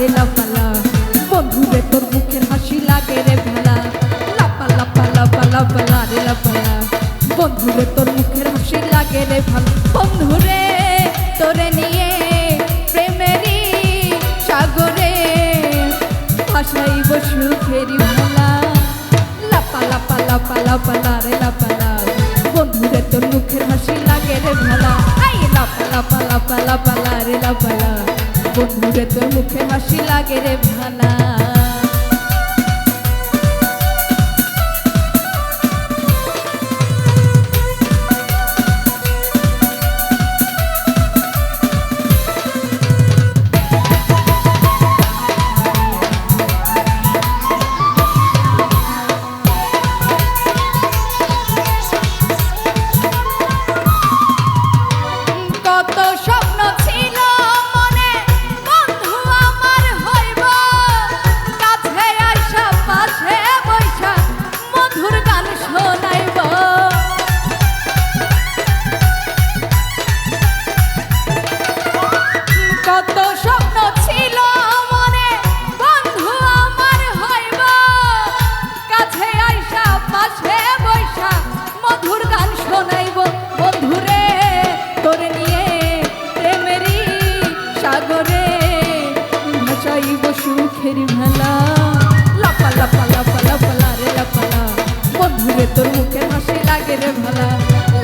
রে লাপালা বন্ধুরে তোর মুখের হাসি লাগে রে ভালা। লাপা লাপা লাপা লাপালা রে লাপালা বন্ধুরে তোর মুখের হাসি লাগে রে ভালা। বন্ধুরে তোরে নিয়ে প্রেমেরই সাগরে ভাসাইব সুখেরই ভালা। লাপা লাপা লাপা লাপালা রে লাপালা বন্ধুরে তোর মুখের হাসি লাগে রে ভালা। আই লাপা লাপা লাপা লাপালা রে লাপালা বন্ধুরে তোর মুখে হাসি লাগে রে ভালা তোর মুখে হাসি লাগে রে ভালা।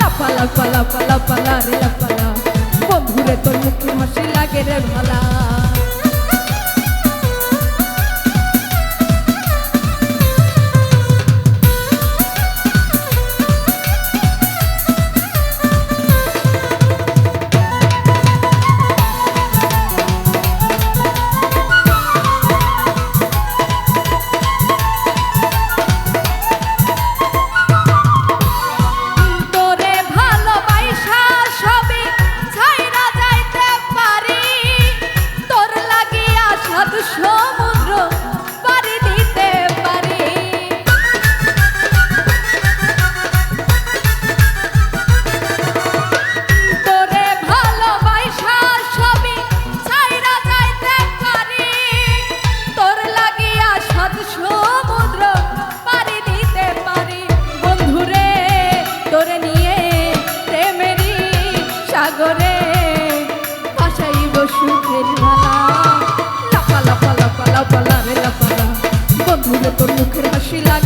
লাপা লাপা লাপা লাপা রে লাপালা বন্ধুরে, তোর মুখে হাসি লাগে রে ভালা। মুখের হাসি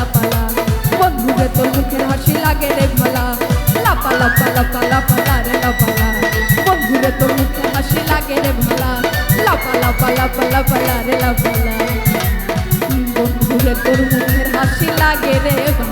হাসি লাগে রে ভোলা লাপা লাপা লাপা লাপা লা রে লাপালা বন্ধুরে তো মুখে হাসি লাগে রে ভোলা লাপা লাপা লাপা লাপা লা রে লাপালা বন্ধুরে, তোর মুখের হাসি লাগে রে ভালা